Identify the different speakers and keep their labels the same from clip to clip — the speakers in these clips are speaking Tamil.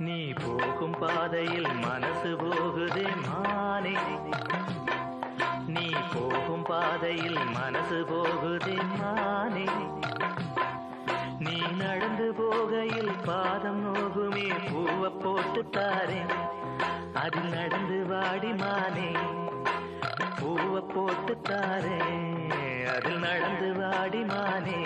Speaker 1: நீ போகும் பாதையில் மனசு போகுதே மானே. நீ போகும் பாதையில் மனசு போகுதே மானே. நீ நடந்து போகையில் பாதம் நோகுமே பூவை போட்டு தாரேன் அது நடந்து வாடி மானே. பூவை போட்டு தாரேன். அதில் நடந்து வாடி மானே.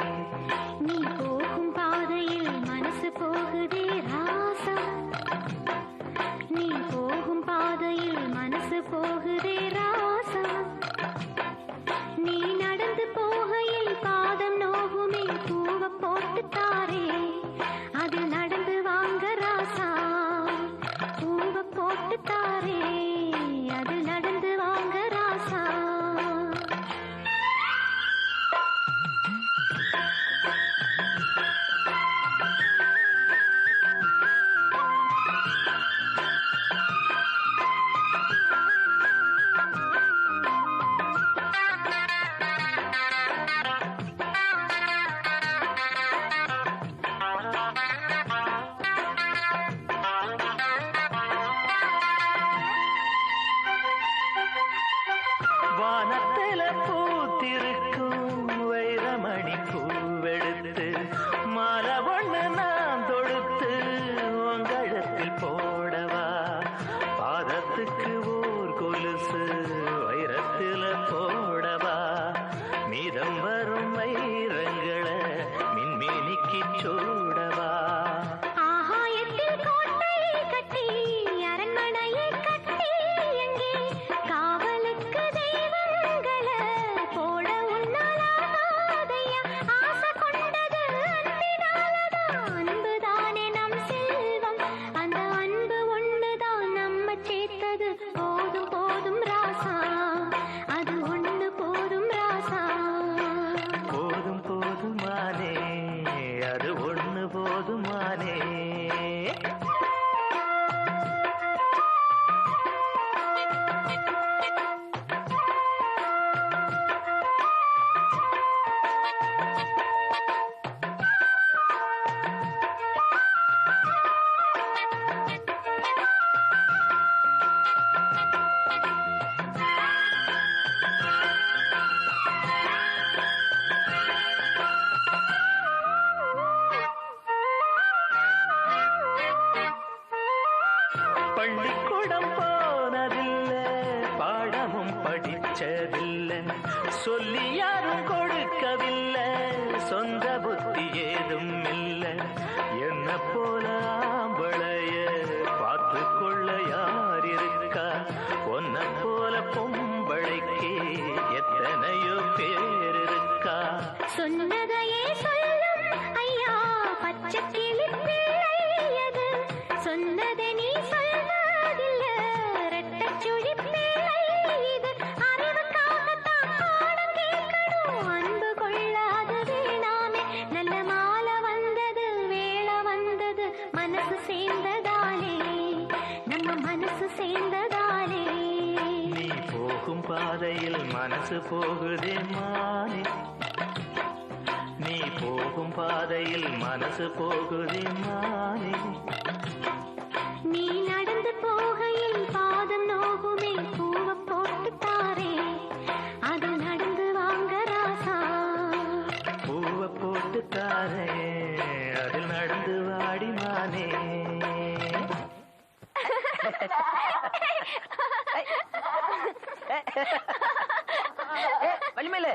Speaker 1: இருக்கு don't, don't. பள்ளிக்கூடம் போனதில்லை. பாடமும் படிச்சதில்லை. சொல்லி யாரும் கொடுக்கவில்லை. சொந்த புத்தி ஏதும் இல்லை. என்ன போல ஆம்பளைய பார்த்து கொள்ள யார் இருக்கா? ஒன்ன போல பொம்பளைக்கு எத்தனையோ பேர் இருக்கா?
Speaker 2: சொன்னதையே சொல்லும் ஐயா பச்சை கிளி சொன்னதை நீ சொல்வதில்ல ரெட்டச்சுழி பிள்ளை இது. அறிவுக்காகத்தான் பாடம் கேட்கணும். அன்பு கொள்ளாது வேணாமே நல்ல மாலை வந்தது வேளை வந்தது. மனசு சேர்ந்ததாலே. நம்ம மனசு சேர்ந்ததாலே.
Speaker 1: நீ போகும் பாதையில் மனசு போகுதே மானே. நீ போகும் பாதையில் மனசு போகுதே மானே.
Speaker 2: பூவை
Speaker 1: தாரே அதில் நடந்து வாடி மானே
Speaker 3: வலிமையில